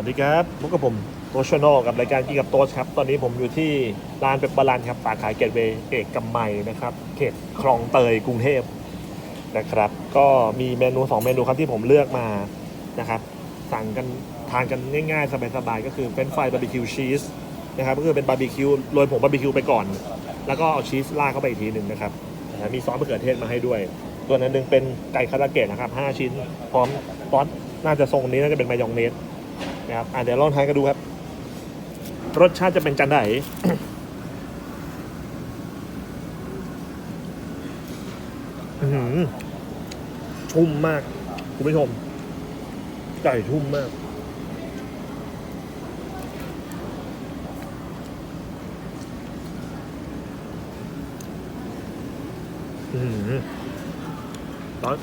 วัสดีครับพบกับผมโตชโนกับรายการกินกับโตชครับ ตอนนี้ผมอยู่ที่ร้านเป็ปบารันครับสาขาเกตเวย์เอกมัยมัยนะครับ เขตคลองเตยกรุงเทพนะครับ ก็มีเมนู 2 เมนูครับที่ผมเลือกมานะครับ สั่งกันทานกันง่ายๆ สบายๆ ก็คือเป็นไฟบาร์บีคิวชีสนะครับ ก็คือเป็นบาร์บีคิวโรยผงบาร์บีคิวไปก่อน แล้วก็เอาชีสราดเข้าไปอีกทีหนึ่งนะครับ มีซอสมะเขือเทศมาให้ด้วย ตัวนั้นหนึ่งเป็นไก่คาราเกะนะครับ 5 ชิ้น พร้อมซอสน่าจะทรงนี้น่าจะเป็นมายองเนส นะครับอะเดี๋ยวลองทานกันดูครับ รสชาติจะเป็นจันไดอือหือชุ่มมาก คุณผู้ชม ไก่ชุ่มมากอืมตอน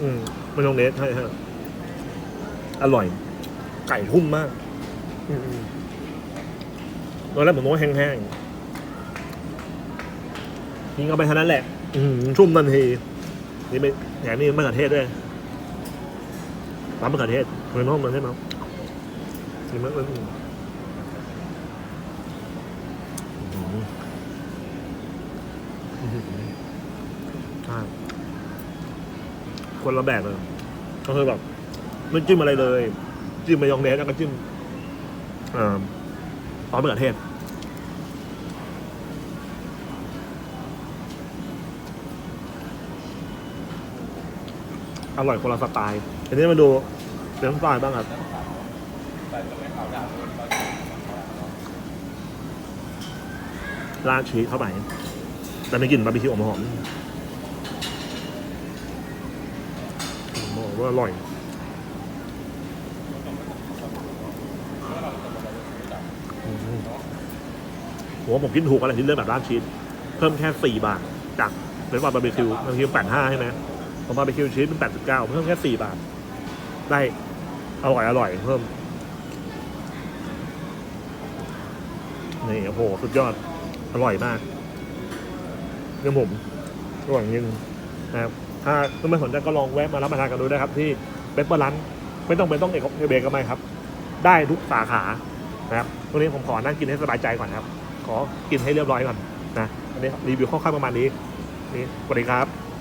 อืมไม่ต้องเนสใช่ฮะอร่อย ไก่ทุ่มมากอืมตอนแรกผมนึกว่าแห้งๆยิงเอาไปเท่านั้นแหละ อืมชุ่มทันที นี่ไม่แหนนี่มะเขือเทศด้วยน้ำมะเขือเทศเนน้องมันใช่ไหมนี่มันมันอืมอืมใช่คนละแบบเลยก็คือแบบไม่จิ้มอะไรเลย จิ้มมายองเนสแล้วก็จิ้มซอสมะเขือเทศอร่อยคนละสไตล์ทีนี้มาดูเรื่อสไตล์บ้างครับราดชีสเข้าไป แต่ไม่กลิ่นบาร์บีคิวหอมบอกว่าอร่อย ผมว่าผมกินถูกอะไรที่เลือกแบบราดชีสเพิ่มแค่สี่บาทจากเป็นว่าบาร์บีคิวบาร์บีคิวแปดห้าใช่ไหมของบาร์บีคิวชีสเป็นแปดสิบเก้าเพิ่มแค่สี่บาท ได้อร่อยอร่อยเพิ่มนี่โอ้โหสุดยอดอร่อยมากเนื้อผมอร่อยจริงนะครับถ้าเพื่อนๆสนใจก็ลองแวะมารับประทานกันดูได้ครับ ที่เบเปอร์ลันไม่ต้องเป็นต้องเอกเบรกก็ไม่ครับ ได้ทุกสาขานะครับวันนี้ผมขอนั่งกินให้สบายใจก่อนครับ ขอกินให้เรียบร้อยก่อนนะอันนี้รีวิวคร่าวๆประมาณนี้นี่สวัสดีครับ